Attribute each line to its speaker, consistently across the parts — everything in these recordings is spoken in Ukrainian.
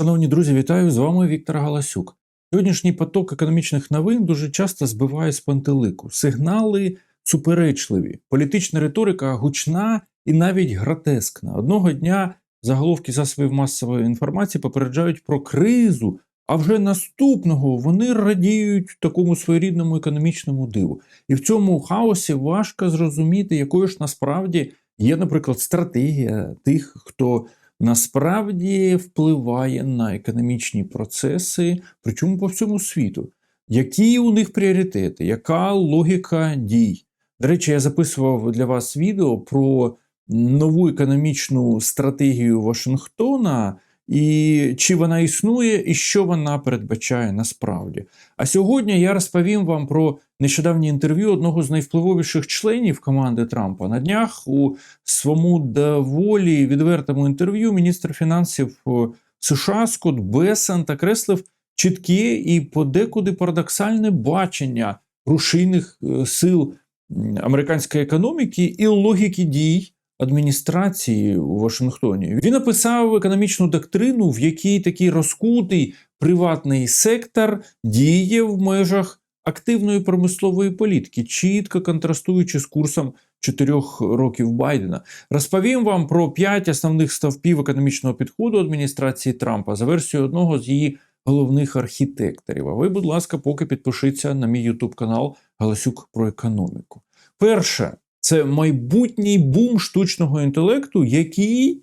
Speaker 1: Шановні друзі, вітаю з вами Віктор Галасюк. Сьогоднішній поток економічних новин дуже часто збиває з пантелику. Сигнали суперечливі, політична риторика гучна і навіть гротескна. Одного дня заголовки засобів масової інформації попереджають про кризу, а вже наступного вони радіють такому своєрідному економічному диву. І в цьому хаосі важко зрозуміти, якою ж насправді є, наприклад, стратегія тих, хто насправді впливає на економічні процеси, причому по всьому світу. Які у них пріоритети, яка логіка дій? До речі, я записував для вас відео про нову економічну стратегію Вашингтона, і чи вона існує, і що вона передбачає насправді. А сьогодні я розповім вам про нещодавнє інтерв'ю одного з найвпливовіших членів команди Трампа. На днях у своєму доволі відвертому інтерв'ю міністр фінансів е, США Скотт Бесент окреслив чітке і подекуди парадоксальне бачення рушійних е, сил американської економіки і логіки дій адміністрації у Вашингтоні. Він описав економічну доктрину, в якій такий розкутий приватний сектор діє в межах активної промислової політики, чітко контрастуючи з курсом чотирьох років Байдена. Розповім вам про п'ять основних стовпів економічного підходу адміністрації Трампа за версією одного з її головних архітекторів. А ви, будь ласка, поки підпишіться на мій YouTube канал Галасюк про економіку. Перше, це майбутній бум штучного інтелекту, який,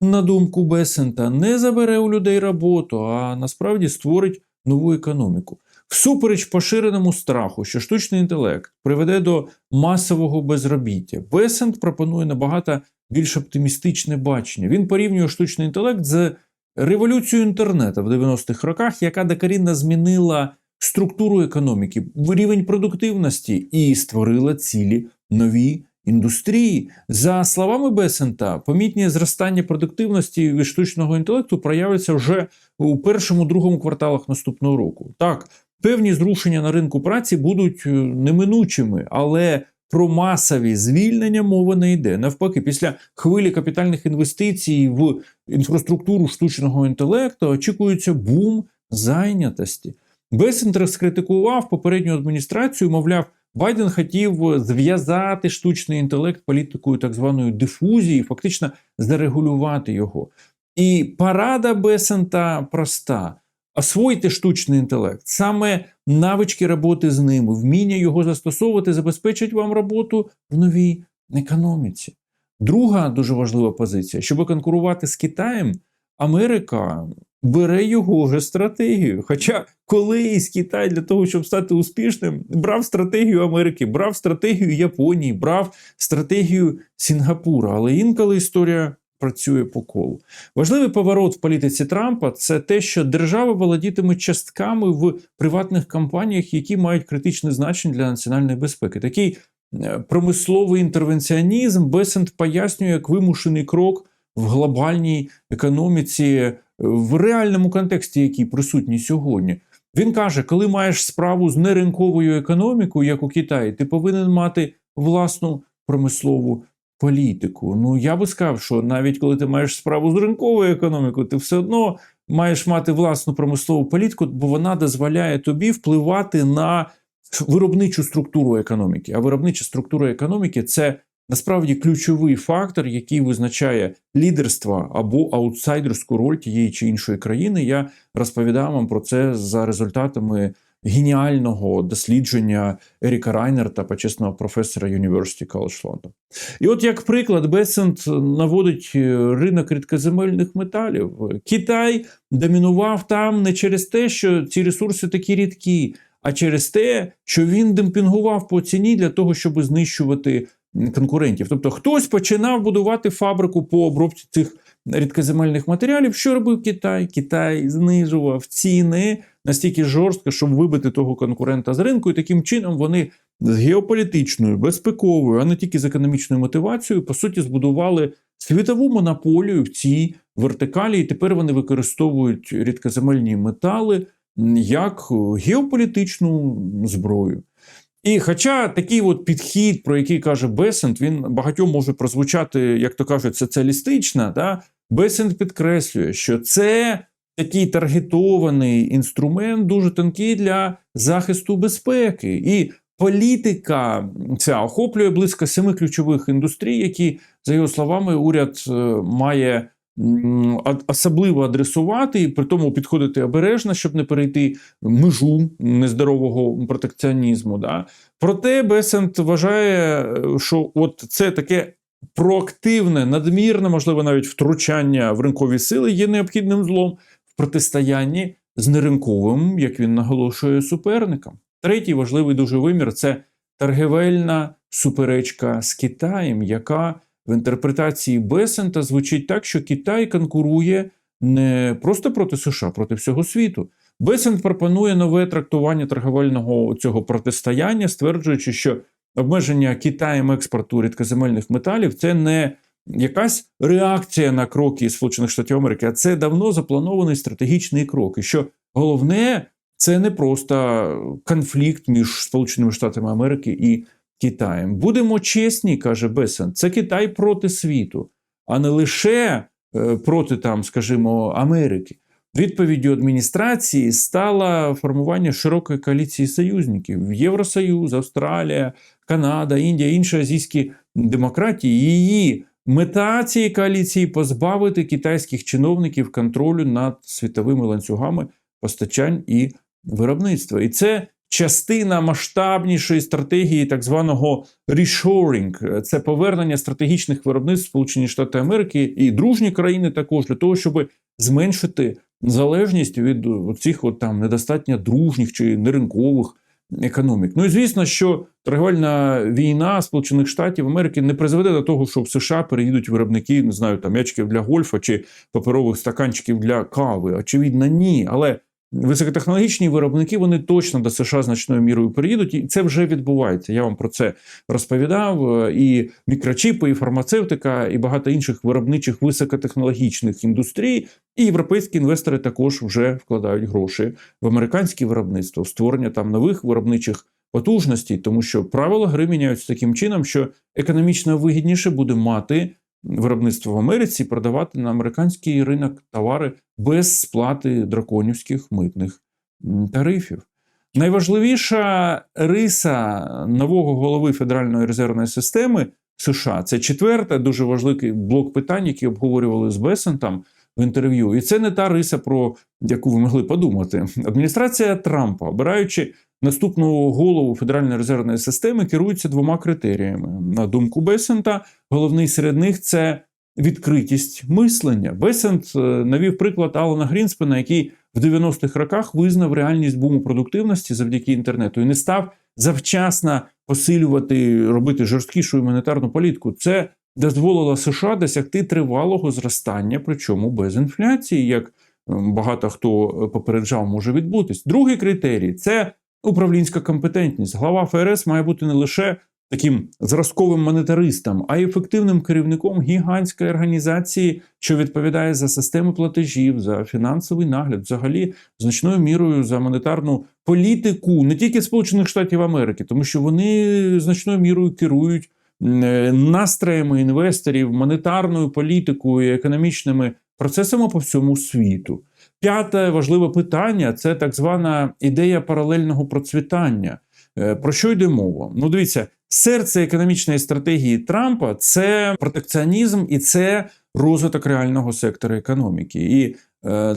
Speaker 1: на думку Бесента, не забере у людей роботу, а насправді створить нову економіку. Всупереч поширеному страху, що штучний інтелект приведе до масового безробіття, Бесент пропонує набагато більш оптимістичне бачення. Він порівнює штучний інтелект з революцією інтернету в 90-х роках, яка докорінно змінила структуру економіки, рівень продуктивності і створила цілі нові індустрії. За словами Бесента, помітні зростання продуктивності від штучного інтелекту проявиться вже у першому другому кварталах наступного року. Так, певні зрушення на ринку праці будуть е, неминучими, але про масові звільнення мова не йде. Навпаки, після хвилі капітальних інвестицій в інфраструктуру штучного інтелекту очікується бум зайнятості. Бесент розкритикував попередню адміністрацію, мовляв, Байден хотів зв'язати штучний інтелект політикою так званої дифузії, фактично зарегулювати його. І парада Бесента проста: освоїти штучний інтелект, саме навички роботи з ними, вміння його застосовувати, забезпечить вам роботу в новій економіці. Друга дуже важлива позиція: щоб конкурувати з Китаєм, Америка бере його же стратегію. Хоча колись Китай для того, щоб стати успішним, брав стратегію Америки, брав стратегію Японії, брав стратегію Сінгапура. Але інколи історія працює по колу. Важливий поворот в політиці Трампа це те, що держава володітиме частками в приватних компаніях, які мають критичне значення для національної безпеки. Такий е, промисловий інтервенціонізм Бесент пояснює як вимушений крок в глобальній економіці в реальному контексті, який присутній сьогодні. Він каже, коли маєш справу з неринковою економікою, як у Китаї, ти повинен мати власну промислову політику. Ну я би сказав, що навіть коли ти маєш справу з ринковою економікою, ти все одно маєш мати власну промислову політику, бо вона дозволяє тобі впливати на виробничу структуру економіки. А виробнича структура економіки це насправді ключовий фактор, який визначає лідерство або аутсайдерську роль тієї чи іншої країни. Я розповідав вам про це за результатами геніального дослідження Еріка Райнерта, почесного професора University College London. І от як приклад, Бесент наводить е, ринок рідкоземельних металів. Китай домінував там не через те, що ці ресурси такі рідкі, а через те, що він демпінгував по ціні для того, щоб знищувати конкурентів. Тобто хтось починав будувати фабрику по обробці цих рідкоземельних матеріалів. Що робив Китай? Китай знижував ціни настільки жорстко, щоб вибити того конкурента з ринку, і таким чином вони з геополітичною, безпековою, а не тільки з економічною мотивацією, по суті, збудували світову монополію в цій вертикалі, і тепер вони використовують рідкоземельні метали як геополітичну зброю. І хоча такий от підхід, про який каже Бесент, він багатьом може прозвучати, як то кажуть, соціалістично, да? Бесент підкреслює, що це такий таргетований інструмент, дуже тонкий для захисту безпеки. І політика ця охоплює близько семи ключових індустрій, які, за його словами, уряд е, має особливо адресувати і при тому підходити обережно, щоб не перейти межу нездорового протекціонізму. Да? Проте Бесент вважає, що от це таке проактивне, надмірне, можливо, навіть втручання в ринкові сили є необхідним злом в протистоянні з неринковим, як він наголошує, суперником. Третій важливий дуже вимір це торгівельна суперечка з Китаєм, яка в інтерпретації Бесента звучить так, що Китай конкурує не просто проти США, проти всього світу. Бесент пропонує нове трактування торговельного цього протистояння, стверджуючи, що обмеження Китаєм експорту рідкоземельних металів це не якась реакція на кроки Сполучених Штатів Америки, а це давно запланований стратегічний крок. І що головне, це не просто конфлікт між Сполученими Штатами Америки і Китаєм. Будемо чесні, каже Бесен, це Китай проти світу, а не лише е, проти там, скажімо, Америки. Відповіддю адміністрації стало формування широкої коаліції союзників: Євросоюз, Австралія, Канада, Індія, інші азійські демократії. Її мета цієї коаліції позбавити китайських чиновників контролю над світовими ланцюгами постачань і виробництва. І це частина масштабнішої стратегії так званого reshoring. Це повернення стратегічних виробництв Сполучені Штати Америки і дружні країни також для того, щоб зменшити залежність від цих от там недостатньо дружніх чи неринкових економік. Ну і звісно, що торговельна війна Сполучених Штатів Америки не призведе до того, що в США переїдуть виробники, не знаю, там м'ячиків для гольфа чи паперових стаканчиків для кави. Очевидно, ні. Але високотехнологічні виробники вони точно до США значною мірою переїдуть, і це вже відбувається. Я вам про це розповідав. І мікрочіпи, і фармацевтика, і багато інших виробничих високотехнологічних індустрій. І європейські інвестори також вже вкладають гроші в американське виробництво, в створення там нових виробничих потужностей, тому що правила гри міняються таким чином, що економічно вигідніше буде мати виробництво в Америці продавати на американський ринок товари без сплати драконівських митних тарифів. Найважливіша риса нового голови Федеральної резервної системи США це четверта, дуже важливий блок питань, які обговорювали з Бесентом в інтерв'ю. І це не та риса, про яку ви могли подумати. Адміністрація Трампа, обираючи наступного голову Федеральної резервної системи, керується двома критеріями. На думку Бесента, головний серед них це відкритість мислення. Бесент е, навів приклад Алана Грінспена, який в 90-х роках визнав реальність буму продуктивності завдяки інтернету і не став завчасно посилювати, робити жорсткішу монетарну політику. Це дозволило США досягти тривалого зростання, причому без інфляції, як ем, багато хто попереджав, може відбутись. Другий критерій це управлінська компетентність. Глава ФРС має бути не лише таким зразковим монетаристом, а й ефективним керівником гігантської організації, що відповідає за систему платежів, за фінансовий нагляд, взагалі значною мірою за монетарну політику не тільки Сполучених Штатів Америки, тому що вони значною мірою керують е, настроями інвесторів, монетарною політикою, економічними процесами по всьому світу. П'яте важливе питання це так звана ідея паралельного процвітання. Е, Про що йде мова? Ну, дивіться, серце економічної стратегії Трампа це протекціонізм і це розвиток реального сектора економіки. І е,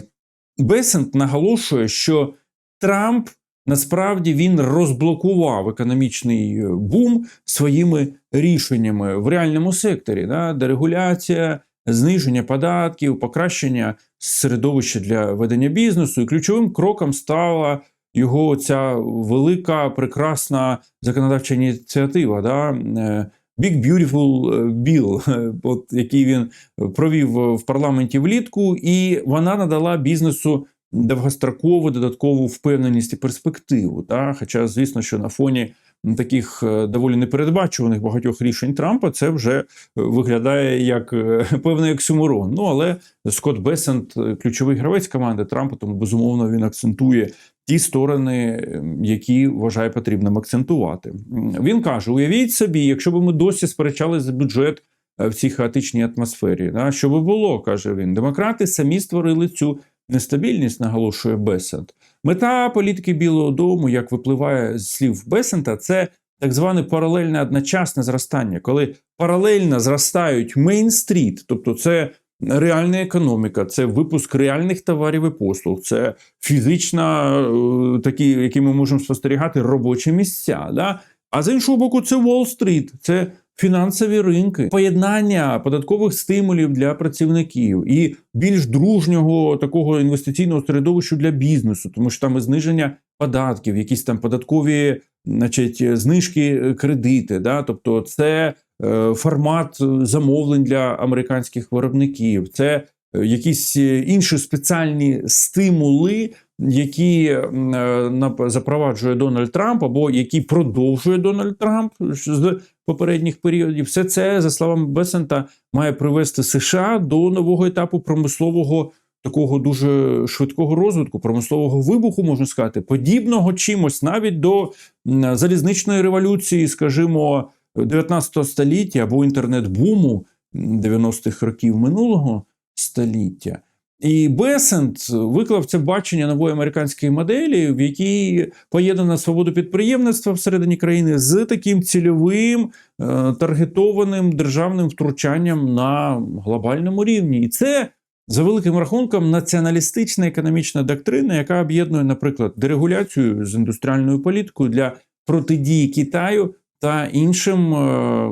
Speaker 1: Бесент наголошує, що Трамп насправді він розблокував економічний е, бум своїми рішеннями в реальному секторі, да, дерегуляція, зниження податків, покращення середовища для ведення бізнесу. І ключовим кроком стала його ця велика, прекрасна законодавча ініціатива. Да? е, Big Beautiful Bill, от, який він провів в парламенті влітку, і вона надала бізнесу довгострокову додаткову впевненість і перспективу. Та? Хоча, звісно, що на фоні таких е, доволі непередбачуваних багатьох рішень Трампа це вже е, виглядає як е, певний оксюморон. Ну але Скотт Бесент, ключовий гравець команди Трампа, тому безумовно він акцентує ті сторони, які вважає потрібним акцентувати. Він каже: уявіть собі, якщо б ми досі сперечали за бюджет в цій хаотичній атмосфері, да, що би було, каже він. Демократи самі створили цю нестабільність, наголошує Бесент. Мета політики Білого Дому, як випливає з слів Бесента, це так зване паралельне одночасне зростання, коли паралельно зростають Мейн-стріт, тобто це реальна економіка, це випуск реальних товарів і послуг, це фізична, е, такі, які ми можемо спостерігати, робочі місця. Да? А з іншого боку, це Уолл-стріт, це фінансові ринки, поєднання податкових стимулів для працівників і більш дружнього такого інвестиційного середовища для бізнесу, тому що там і зниження податків, якісь там податкові, значить, знижки е, кредити. Да? Тобто, це е, формат замовлень для американських виробників, це е, якісь інші спеціальні стимули, які е, запроваджує Дональд Трамп, або які продовжує Дональд Трамп з попередніх періодів. Все це, за словами Бесента, має привести США до нового етапу промислового. Такого дуже швидкого розвитку, промислового вибуху, можна сказати, подібного чимось навіть до залізничної революції, скажімо, 19 століття або інтернет-буму м, 90-х років минулого століття. І Бесент виклав це бачення нової американської моделі, в якій поєднана свобода підприємництва всередині країни з таким цільовим е, таргетованим державним втручанням на глобальному рівні. І це за великим рахунком націоналістична економічна доктрина, яка об'єднує, наприклад, дерегуляцію з індустріальною політикою для протидії Китаю та іншим, е,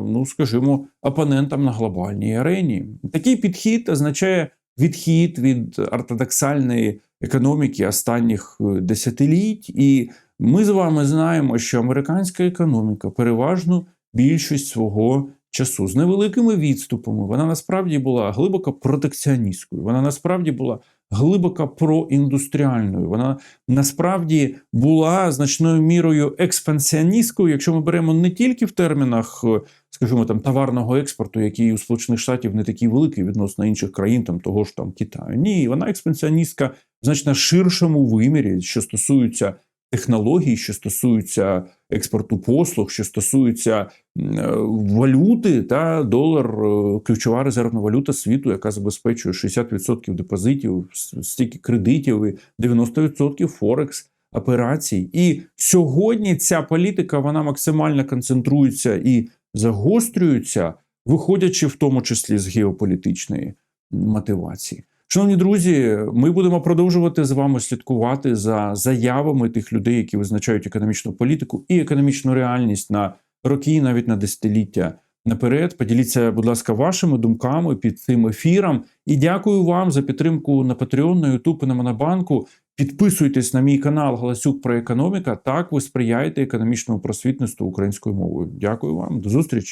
Speaker 1: ну скажімо, опонентам на глобальній арені. Такий підхід означає відхід від ортодоксальної економіки останніх е, десятиліть, і ми з вами знаємо, що американська економіка переважно більшість свого часу з невеликими відступами. Вона насправді була глибоко протекціоністською. Вона насправді була глибоко проіндустріальною. Вона насправді була значною мірою експансіоністкою, якщо ми беремо не тільки в термінах, е, скажімо, там товарного експорту, який у Сполучених Штатів не такий великий відносно інших країн, там того ж там Китаю. Ні, вона експансіоністка в значно ширшому вимірі, що стосується технологій, що стосується експорту послуг, що стосується е, валюти, та долар е, ключова резервна валюта світу, яка забезпечує 60% депозитів, стільки кредитів і 90% форекс операцій. І сьогодні ця політика вона максимально концентрується і загострюється, виходячи в тому числі з геополітичної мотивації. Шановні друзі, ми будемо продовжувати з вами слідкувати за заявами тих людей, які визначають економічну політику і економічну реальність на роки, навіть на десятиліття наперед. Поділіться, будь ласка, вашими думками під цим ефіром. І дякую вам за підтримку на Patreon, на YouTube і на Монобанку. Підписуйтесь на мій канал Галасюк про економіка. Так ви сприяєте економічному просвітництву українською мовою. Дякую вам, до зустрічі.